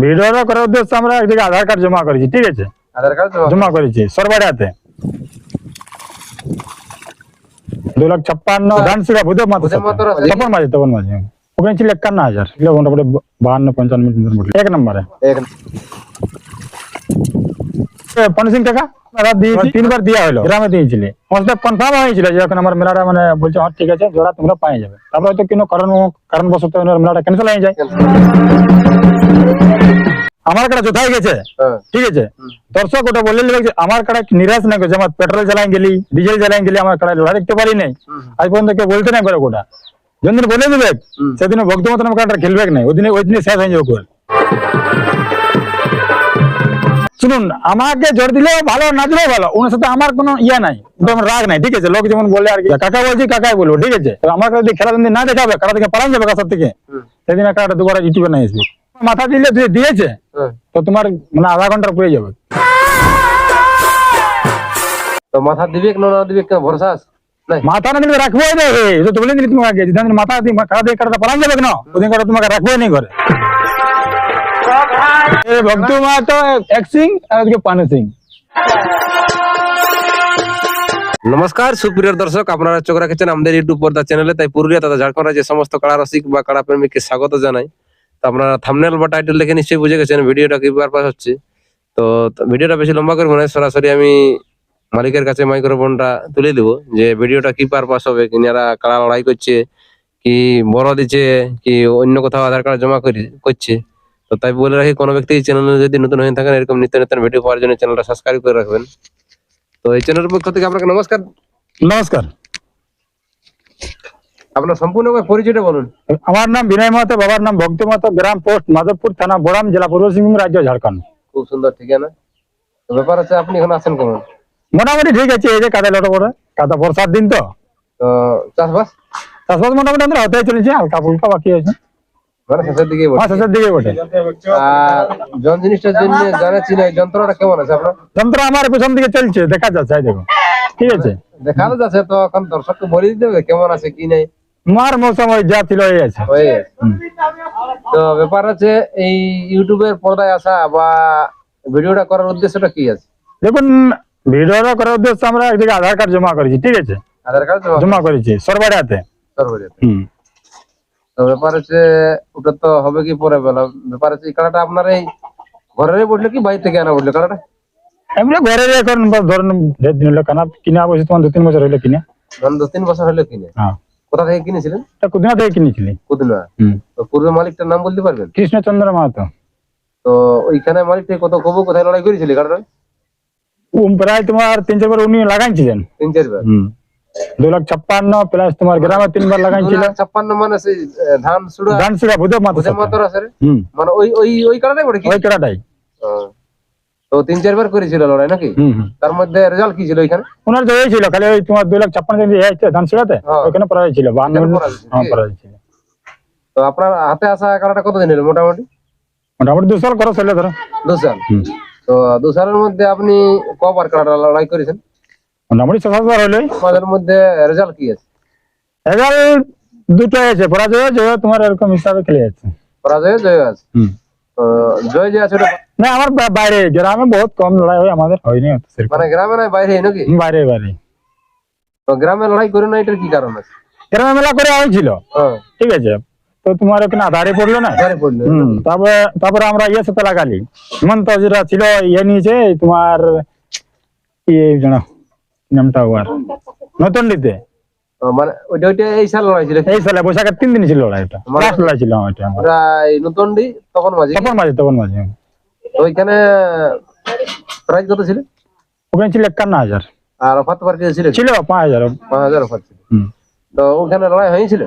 ভিডিওটা করার উদ্দেশ্যে আমরা একদিকে আধার কার্ড জমা করেছি ঠিক আছে? আধার কার্ড জমা করেছি। সরবাড়িয়াতে দু লাখ ছাপ্পান্ন ধানসিরা ভূদেব মাত্র? তপন মাঝে তপন মাঝে। ওখানে ছিল একান্ন হাজার ছিল মোটামুটি বাহান্ন পঞ্চান্ন মিনিট এক নম্বরে। পনেরো সিং টাকা তিনবার দেওয়া হলো। গ্রামে দিয়েছিলে। মশলা কনফার্ম হয়েছিল যে এখন আমার মেলাটা মানে বলছে হ্যাঁ ঠিক আছে জোড়া তোমরা পাই যাবে। তারপরে হয়তো কোনো কারণ কারণবশত মেলাটা ক্যান্সেল হয়ে যায়। আমার কাটা কোথায় গেছে। হ্যাঁ। ঠিক আছে? দর্শক ওটা বললে যে আমার কাটা নিরাশ না করছে আমার পেট্রোল জ্বালাই গেলি ডিজেল জ্বালাই গেলি আমার কাটা লড়াই দেখতে পারি নাই। আজ পর্যন্ত কেউ বলতে নাই করে ওটা যেদিন বলে দেবে সেদিন ভক্ত মতন আমার কাটা খেলবে নাই। ওই দিনে ওই দিনে শেষ হয়ে যাবে গোল। শুনুন আমাকে জোর দিলেও ভালো না দিলেও ভালো ওনার সাথে আমার কোনো ইয়া নাই রাগ নাই ঠিক আছে? লোক যেমন বলে আর কি কাকা বলছি কাকাই বলব ঠিক আছে? আমার কাছে যদি খেলা যদি না দেখাবে কারা থেকে পালান যাবে কাছার থেকে। সেদিন একটা দুবার ইউটিউবে না আসবে মাথা দিলে তুই দিয়েছে হ্যাঁ। তো তোমার মানে আধা ঘণ্টার পড়ে যাবে। তো মাথা দিবে কি না দিবে কেন ভরসা আছে? মাথা না দিলে রাখবোই না হে তো বলে দিলি তোমাকে আগে যেদিন মাথা দিয়ে কারা দিয়ে কাটা পালান যাবে কেন ওদিন কাটা তোমাকে রাখবোই নাই ঘরে। এ ভক্তু মা তো এক সিং আর ওদিকে পানু সিং। নমস্কার সুপ্রিয় দর্শক আপনারা চোখ রাখেছেন আমাদের ইউটিউব পর্দা চ্যানেলে। তাই পুরুলিয়া তথা ঝাড়খণ্ড রাজ্যের সমস্ত কাড়া রসিক বা কাড়া প্রেমীকে স্বাগত জানাই। আপনারা থামনেল বা টাইটেল দেখে নিশ্চয়ই বুঝে গেছেন ভিডিওটা কি পারপাস হচ্ছে। তো ভিডিওটা বেশি লম্বা করব না, সরাসরি আমি মালিকের কাছে মাইক্রোফোনটা তুলে দেবো যে ভিডিওটা কি পারপাস হবে কিনারা কারা লড়াই করছে, কি বড় দিচ্ছে, কি অন্য কোথাও আধার কার্ড জমা করি- করছে। তো তাই বলে রাখি, কোনো ব্যক্তি চ্যানেল যদি নতুন হয়ে থাকেন, এরকম নিত্য নতুন ভিডিও পাওয়ার জন্য চ্যানেলটা সাবস্ক্রাইব করে রাখবেন। তো এই চ্যানেলের পক্ষ থেকে আপনাকে নমস্কার। নমস্কার। আপনার সম্পূর্ণ পরিচয়টা বলুন। আমার নাম বিনয় মাহাতো বাবার নাম ভক্তি মাহাতো গ্রাম পোস্ট মাধবপুর থানা বোড়াম জেলা পূর্ব সিংভূম রাজ্য ঝাড়খণ্ড। খুব সুন্দর ঠিকানা। ব্যাপার আছে আপনি এখন আছেন কেমন মোটামুটি ঠিক আছে এই যে কাদা লটো করে কাদা বর্ষার দিন তো। তো চাষবাস? চাষবাস মোটামুটি আমরা হতে চলেছে হালকা ফুলকা বাকি আছে। মানে শেষের দিকে হ্যাঁ শেষের দিকে বটে। আর জন জিনিসটার জন্য জানাচ্ছি না যন্ত্রটা কেমন আছে আপনার? যন্ত্র আমার পেছন দিকে চলছে দেখা যাচ্ছে এই দেখো। ঠিক আছে। দেখানো যাচ্ছে তো এখন দর্শককে বলে দিতে হবে কেমন আছে কি নাই। মার মৌসুম ওই যা ছিল হয়ে গেছে। তো ব্যাপার আছে এই ইউটিউবের পর্দায় আসা বা ভিডিওটা করার উদ্দেশ্যটা কি আছে? দেখুন ভিডিওটা করার উদ্দেশ্যে আমরা একদিকে আধার কার্ড জমা করেছি ঠিক আছে? আধার কার্ড জমা করেছি। সরবাড়িয়াতে সর্বজনীন। হুম। তো ব্যাপার হচ্ছে ওটা তো হবে কি পরে বেলা। ব্যাপার হচ্ছে এই কালাটা আপনার এই ঘরেরই বলল কি বাইরে থেকে আনা বলল কালাটা এমনি ঘরে এখন ধরুন কেনা কিনা বসে তোমার দু তিন বছর হলো কিনে। ধরুন দু তিন বছর হলো কিনে। হ্যাঁ। কোথা থেকে কিনেছিলেন? এটা কুদিনা থেকে কিনেছিলি। কুদনা। তো পূর্বে মালিকটার নাম বলতে পারবেন? কৃষ্ণচন্দ্র মাহাতো। তো ওইখানে মালিকটা কত কবু কোথায় লড়াই করেছিল কারণ প্রায় তোমার তিন চারবার উনি লাগাইছিলেন। তিন চারবার? হুম। দু লাখ ছাপ্পান্ন প্লাস তোমার গ্রামে তিনবার লাগাইছিল। ছাপ্পান্ন মানে সেই ধান সুড়া ধান সিরা ভূদেব রে? হুম। মানে ওই ওই ওই কারণে পড়ে কি? ওই কেরাটাই ও। তো তিন চারবার করেছিল লড়াই নাকি? তার মধ্যে রেজাল্ট কি ছিল ওনার ছিল খালি ওই তোমার দুই লাখ ছাপ্পান্ন দিন হ্যাঁ। ওখানে তো আপনার হাতে আসা কারাটা কতদিন হলো মোটামুটি? মোটামুটি দুশো করো চলে ধরো। দু সাল। তো দু সালের মধ্যে আপনি কবার কারাটা লড়াই করেছেন? মোটামুটি ছ সাতবার হলোই আমাদের মধ্যে রেজাল্ট কি আছে? রেজাল্ট দুটো আছে পরাজয় জয় তোমার এরকম হিসাবে খেলে যাচ্ছে। পরাজয় জয় আছে। তো জয় যে আছে না আমার বাইরে গ্রামে বহুত কম লড়াই হয় আমাদের হয়নি মানে গ্রামে বাইরে নাকি? বাইরে বাইরে। তো গ্রামে লড়াই করে না এটার কি কারণ আছে? গ্রামে মেলা করে হয়েছিল ঠিক আছে। তো তোমার ওখানে আধারে পড়ল না? তারপরে তারপরে আমরা ইয়ে সাথে লাগালি। হেমন্ত যেটা ছিল ইয়ে নিয়েছে তোমার ইয়ে জানো নামটা ওর নতুন দিতে মানে ওইটা ওইটা এই সাল লড়াই ছিল এই সালে বৈশাখের তিন দিন ছিল লড়াইটা মানে- লাস্ট লড়াই ছিল ওইটা আমার। নতুন ডি তখন মাঝে। তখন মাঝে তখন মাঝে। ওইখানে প্রাইস কত ছিল? ওখানে ছিল একান্ন হাজার। আর অফার তোমার কিছু ছিল? ছিল পাঁচ হাজার। পাঁচ হাজার অফার ছিল। তো ওখানে লড়াই হয়েছিল?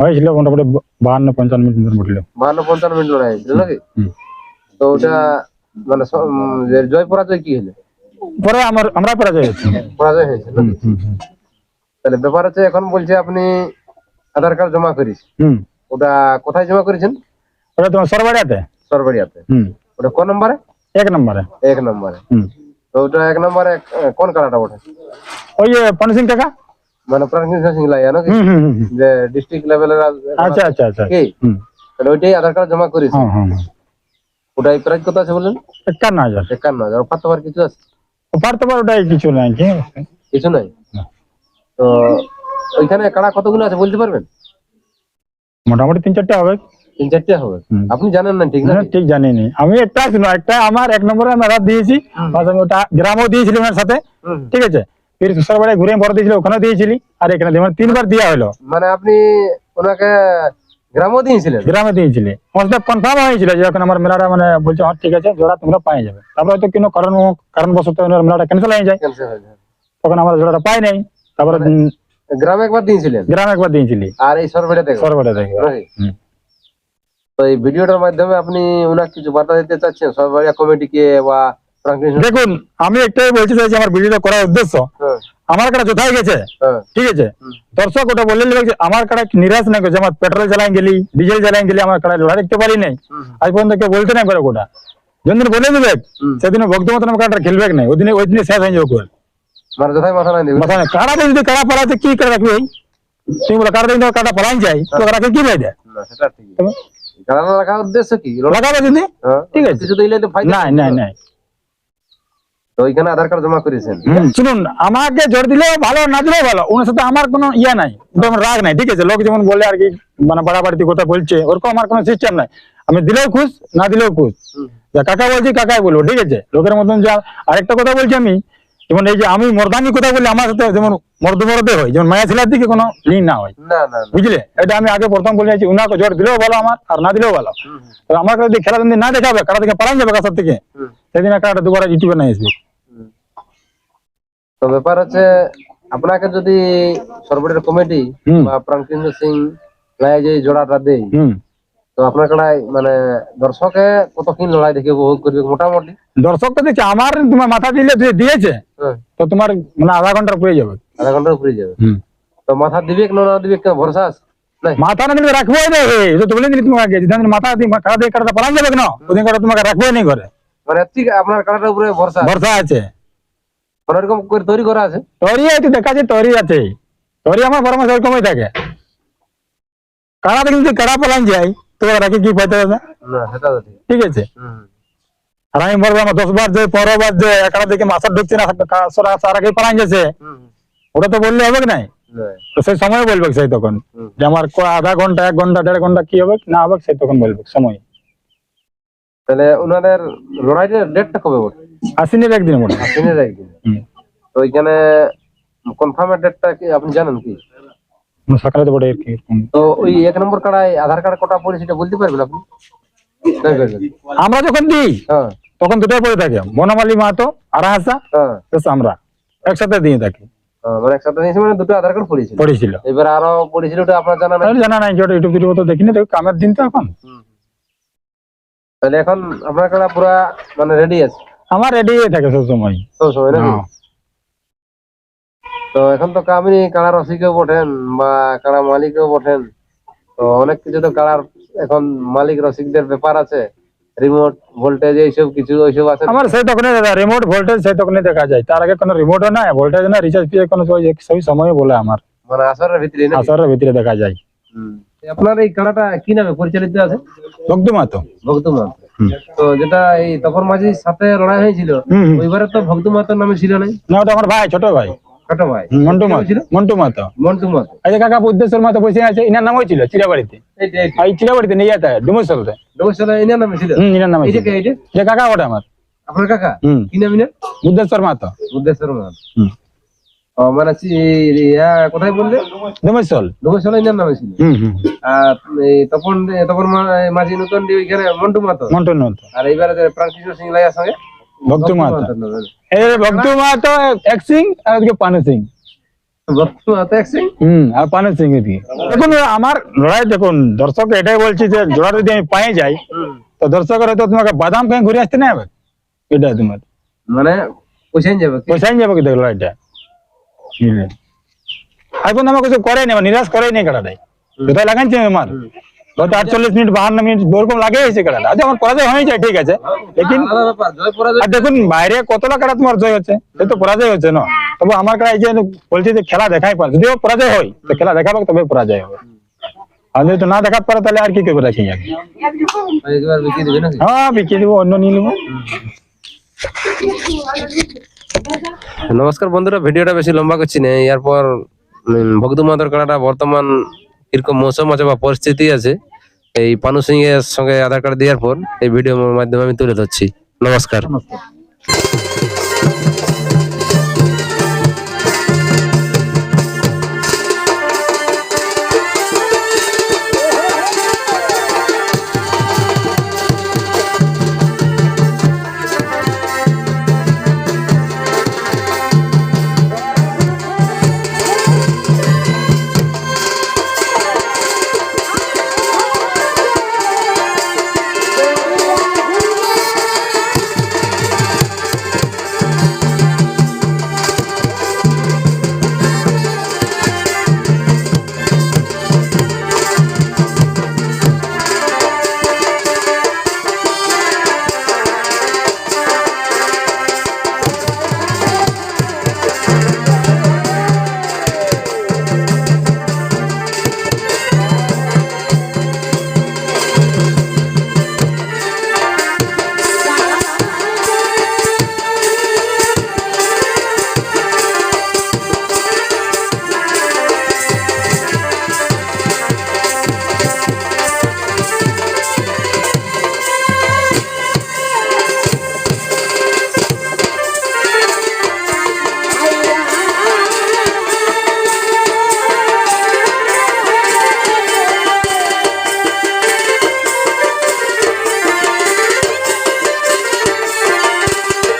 হয়েছিল মোটামুটি বাহান্ন পঞ্চান্ন মিনিট মতন উঠল। বাহান্ন পঞ্চান্ন মিনিট লড়াই হয়েছিল নাকি? তো ওটা মানে জয় পরাজয় কি হলো? পরে আমার আমরা পরাজয় হয়েছি। পরাজয় হয়েছে নাকি? তাহলে ব্যাপার হচ্ছে এখন বলছে আপনি আধার কার্ড জমা করিস। হুম। ওটা কোথায় জমা করেছেন? ওটা তোমার সরবাড়িয়াতে। সরবাড়িয়াতে। হুম। ওটা কোন নম্বরে? এক নম্বরে। এক নম্বরে। হুম। তো ওটা এক নম্বরে কোন কালারটা ওঠে ওই পনসিং টাকা? মানে প্রাণী সিং নাকি? হুম হুম হুম। যে ডিস্ট্রিক্ট লেভেলের আচ্ছা আচ্ছা আচ্ছা। কি? তাহলে ওইটাই আধার কার্ড জমা করিস। হ্যাঁ হ্যাঁ হ্যাঁ। ওটাই প্রাইস কত আছে বললেন? একান্ন হাজার। একান্ন হাজার। অফার তোমার কিছু আছে? পারতে পারো ওটাই কিছু নাই কিছু নাই। তো ওইখানে কাড়া কতগুলো আছে বলতে পারবেন? মোটামুটি তিন চারটে হবে। তিন চারটে হবে। আপনি জানেন না ঠিক না? ঠিক জানি নি আমি একটা শুনো একটা আমার এক নম্বরে আমি আধার দিয়েছি। আমি ওটা গ্রামও দিয়েছিলি ওনার সাথে। ঠিক আছে? ফির শ্বশুর বাড়ি ঘুরে বড় দিয়েছিল ওখানেও দিয়েছিলি। আর এখানে মানে তিনবার দেওয়া হলো। মানে আপনি ওনাকে গ্রামও দিয়েছিলেন? গ্রামে দিয়েছিলি। আমার সাথে কনফার্ম হয়েছিল যে এখন আমার মেলাটা মানে বলছে হ্যাঁ ঠিক আছে জোড়া তোমরা পাই যাবে। তারপরে হয়তো কোনো কারণ কারণবশত মেলাটা ক্যান্সেল হয়ে যায়। তখন আমার জোড়াটা পাই নাই। তারপরে গ্রামে একবার দিয়েছিলেন? গ্রামে একবার দিয়েছিলি। আর এই সরবেটা সরবরে থেকে তো এই ভিডিওটার মাধ্যমে আপনি ওনাকে কিছু বার্তা দিতে চাচ্ছেন? কমিটিকে বা দেখুন আমি একটাই বলছি যে আমার ভিডিওটা করার উদ্দেশ্য। হ্যাঁ, আমার কাটা কোথায় গেছে। হ্যাঁ, ঠিক আছে? দর্শক ওটা বললে লিখবে যে আমার কাটা নিরাশ না করছে আমার পেট্রোল জ্বালাই গেলি ডিজেল জ্বালাই গেলি আমার কাটা লড়াই দেখতে পারি নাই। আজ পর্যন্ত কেউ বলতে নাই করে ওটা। যেদিন বলে দিবে। সেদিন ভক্ত মতন আমার কাটা খেলবে নাই। ওই দিনে ওই দিনে শেষ হয়ে যাবে। মানে যথাই মাথা নাই দেবে। মাথা নেই। কাড়াতে যদি কাড়া কি করে রাখবি তুমি বলো কাড়া দিন কাটা পালাই যায় তো কাড়াকে কি ফায়দা না সেটা ঠিক তবে রাখার উদ্দেশ্য কি? লাগাবে যদি? ঠিক আছে। কিছু দিলে তো ফায়দা নাই নাই নাই। তো ওইখানে আধার কার্ড জমা করেছেন। শুনুন আমাকে জোর দিলেও ভালো না দিলেও ভালো ওনার সাথে আমার কোনো ইয়ে নাই ওটা রাগ নাই ঠিক আছে? লোক যেমন বলে আর কি মানে বাড়াবাড়িতে কথা বলছে ওরকম আমার কোনো সিস্টেম নাই। আমি দিলেও খুশ না দিলেও খুশ। কাকা বলছি কাকাই বলব ঠিক আছে? লোকের মতন যা আরেকটা কথা বলছি আমি যেমন এই যে আমি মর্দানি কথা বলি আমার সাথে যেমন মর্দ মরদে হয় যেমন মায়া ছেলের দিকে কোনো লিঙ্ক না হয়। বুঝলে? এটা আমি আগে প্রথম বলে আছি উনাকে জোর দিলেও ভালো আমার আর না দিলেও ভালো। আমার কাছে যদি খেলা যদি না দেখাবে কারা থেকে পালান যাবে কাছার থেকে? সেদিন একটা দুবার ইউটিউবে না আসবে। তো ব্যাপার হচ্ছে আপনাকে যদি সরবরের কমিটি হুম। বা প্রাঙ্কিন্দ্র সিং লাই যে জোড়াটা দেয় হুম। তো আপনার মানে দর্শকে কতক্ষণ লড়াই দেখে উপভোগ করবে মোটামুটি? দর্শক তো দেখছে আমার তোমার মাথা দিলে দিয়েছে হ্যাঁ, তো তোমার মানে আধা ঘণ্টার পড়ে যাবে। আধা ঘণ্টার উপরে যাবে। তো মাথা দিবে কি না দিবে কেন ভরসা আছে? মাথা না দিলে রাখবোই না হে এটা তো বলে দিলি তোমাকে মাথা দিয়ে পালান যাবে না ওদিন কাটা তোমাকে রাখবোই নাই ঘরে। মানে ঠিক আপনার কাড়াটার উপরে ভরসা ভরসা আছে। মানে এরকম করে তৈরি করা আছে? তরি আছে দেখা আছে তরি আছে। তরি আমার পরামর্শ এরকমই থাকে। কাড়া যদি কাড়া পালান যায় তো রাখি কি পাইতে হবে? না ঠিক। আছে। আর আমি বলব আমার দশ বার যে পনেরো বার যে একাড়া দিকে মাথা ঢুকছে না সারা আগে পালান গেছে। ওটা তো বললে হবে নাই? তো সেই সময় বলবে সেই তখন? যে আমার আধা ঘণ্টা এক ঘণ্টা দেড় ঘণ্টা কি হবে না হবে সেই তখন বলবে সময়। তাহলে ওনাদের লড়াইটার ডেটটা কবে বটে আসিনি একদিন মোটা দিনের একদিন। তো ওইখানে কনফার্মের ডেটটা কি আপনি জানেন কি? সকালে তো বটে আর কি এরকম। তো ওই এক নম্বর কাড়ায় আধার কার্ড কটা পড়ে সেটা বলতে পারবেন আপনি? আমরা যখন দিই হ্যাঁ। তখন দুটোই পড়ে থাকে। বনমালী মাহাতো আর হাসা হ্যাঁ আমরা। একসাথে দিয়ে থাকি। মানে একসাথে নিয়েছি মানে দুটো আধার কার্ড পড়েছিল। পড়েছিল। এবার আরও পড়েছিল ওটা আপনার জানা নাই? জানা ইউটিউব ভিডিও তো দেখিনি দেখো কামের দিন তো এখন। তাহলে এখন আপনার কাড়া পুরা মানে রেডি আছে? আমার রেডি থাকে সব সময় সব সময়। তো এখন তো কামিনী কাড়া রসিকেও বটেন বা কাড়া মালিকও বটেন। তো অনেক কিছু তো কাড়ার এখন মালিক রসিকদের ব্যাপার আছে। রিমোট ভোল্টেজ এইসব কিছু ওইসব আছে। আমার সেই তখন রিমোট ভোল্টেজ সেই তখন দেখা যায়। তার আগে কোনো রিমোটও নাই ভোল্টেজ না রিচার্জ ফিচার্জ কোনো সেই সময় বলে আমার। মানে আসরের ভিতরে নাকি? আসারের ভিতরে দেখা যায়। আপনার এই কাড়াটা কি নামে পরিচালিত আছে? ভক্ত মাতো ভক্ত তো যেটা এই তপন মাঝির সাথে লড়াই হয়েছিল। ওইবারে তো ভক্ত নামে ছিল নাই না ওটা আমার ভাই ছোট ভাই। ছোট ভাই। মন্টু মাতো মন্টু মাতো মন্টু এই যে কাকা বুদ্ধেশ্বর মাতো বসে আছে ইনার চিরাবাড়িতে। এই চিরাবাড়িতে নিয়ে যেতে নামে ছিল হুম ইনার নামে। কে এইটা যে? কাকা ওটা আমার। আপনার কাকা? কি নাম ইনার? বুদ্ধেশ্বর মাতো বুদ্ধেশ্বর মাহাতো হুম। ও মানে ইয়া কোথায় বললে? ডুমেশ্বর ডোমসালা ইনার নামে ছিল হুম হুম। আর এই তপন তপন মাঝি নতুন ওইখানে মন্টু মাহাতো মন্টু মাতো আর এইবারে যে প্রাণকৃষ্ণ সিং লাইয়ার সঙ্গে? ভক্ত এক সিং আর পানু সিং। ভক্ত মাহাতো এক সিং? হুম আর পানু সিং এদিকে। দেখুন আমার লড়াই দেখুন দর্শক এটাই বলছি যে জোড়া যদি আমি পাই যাই তো দর্শকের হয়তো তোমাকে বাদাম ঘুরে আসতে না হবে? এটা তোমার। মানে পয়সাই যাবে? পয়সাই যাবে কি দেখল এটা এখন আমার কিছু করে নি নিরাশ করে নি কাটাটাই। কোথায় লাগাইছি আমার? হয়তো আটচল্লিশ মিনিট বাহান্ন মিনিট ওরকম লাগে হয়েছে কাটাটা পরাজয় হয়ে যায় ঠিক আছে। লেকিন আলাদা ব্যাপার জয় পরাজয় আর দেখুন বাইরে কতটা কাটা তোমার জয় হচ্ছে সে তো পরাজয় হচ্ছে না? তবে আমার কাটা এই যে বলছি যে খেলা দেখাই পারে যদিও পরাজয় হয় তো খেলা দেখাবে তবে পরাজয় হবে। আর যদি না দেখাতে পারে তাহলে আর কি করবে রাখি হ্যাঁ বিক্রি দেবো অন্য নিয়ে নেব। নমস্কার বন্ধুরা ভিডিওটা বেশি লম্বা করছি না এরপর ভক্তমাদর কাড়াটা বর্তমান কীরকম মৌসুম আছে বা পরিস্থিতি আছে, এই পানু সিং এর সঙ্গে আধার কার্ড দেওয়ার পর এই ভিডিওর মাধ্যমে আমি তুলে ধরছি। নমস্কার।